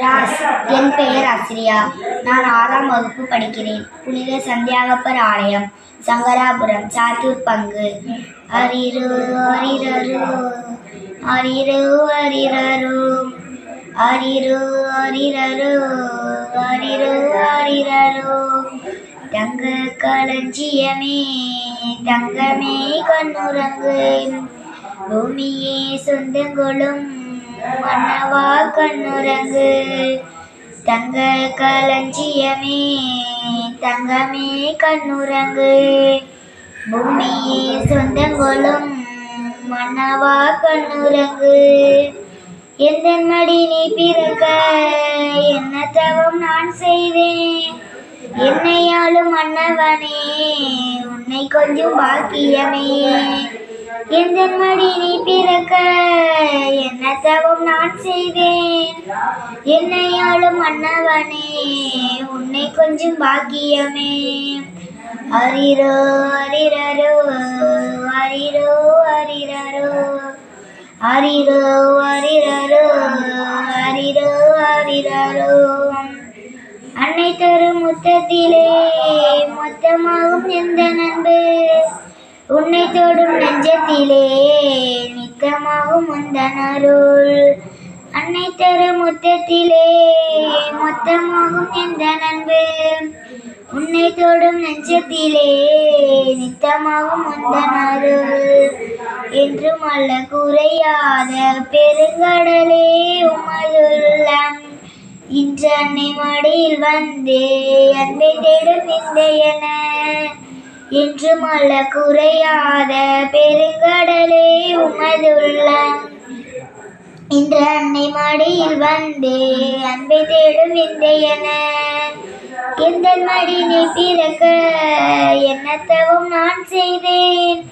ராஸ் என் பெயர் அஸ்ரியா நான் ஆறாம் வகுப்பு படிக்கிறேன். புனித சந்தியாகப்பர் ஆலயம் சங்கராபுரம் சாத்தூர் பங்கு. அரிரு அரிரரு அரிரு அரிரரு அரிரு அரிரரு அரிரு அரிரரு. தங்க களஞ்சியமே தங்கமே கண்ணுரங்கு பூமியே சொந்தங்களும் மன்னவா கண்ணுரங்கு தங்க களஞ்சியமே தங்கமே கண்ணுரங்கு பூமியே சொந்தங்களும் மன்னவா கண்ணுரங்கு எந்த மடி நீ பிறக்க என்ன தவம் நான் செய்தேன்? என்னையாளும் மன்னவனே உன்னை கொஞ்சம் பாக்கியமே. எந்த மடி நீ பிறக்க? என்ன தவம் நான் செய்தேன்? என்னையாளும் அன்னவனே உன்னை கொஞ்சம் பாக்கியமே. அரிரோ அரிரரோ அரிரோ அரிரரோ அரிரோ அரிரரோ அரிரோ அரிரரோ அன்னை தரும் முத்தத்திலே மொத்தமாகும் எந்த நண்பு? உன்னை தொடும் நெஞ்சத்திலே நித்தமாகும் உந்தன் அருள் அன்னை தரும் முத்தத்திலே மொத்தமாகும் எந்த நண்பு? உன்னை தொடும் நெஞ்சத்திலே நித்தமாகும் உந்தன் அருள் என்றும் அல்ல குறையாத பெருங்கடலே உமதுள்ளம். இன்று அன்னை மடியில் வந்தே அன்பை தேடும் இந்த என என்றும் அல்ல குறையாத பெருங்கடலே உமதுள்ள இன்று அன்னை மடியில் வந்தே அன்பை தேடும் இந்த என எந்த மடி நீ பிறக்க என்னத்தவும் நான் செய்தேன்.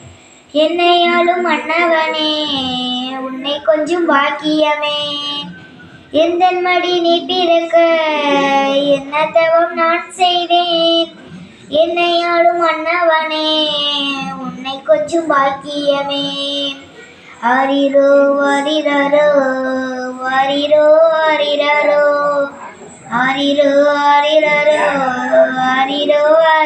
என்னையாலும் அன்னவனே உன்னை கொஞ்சம் பாக்கியமே. எந்த மடி நீ பிறக்க என்னத்தவும் நான் செய்தேன். என்னையாளும் மன்னவனே உன்னை கொஞ்சம் பாக்கியமே. அரிரோ அரிரரோ அரிரோ அரிரரோ. அரிரோ அரிரரோ அரிரோ அரி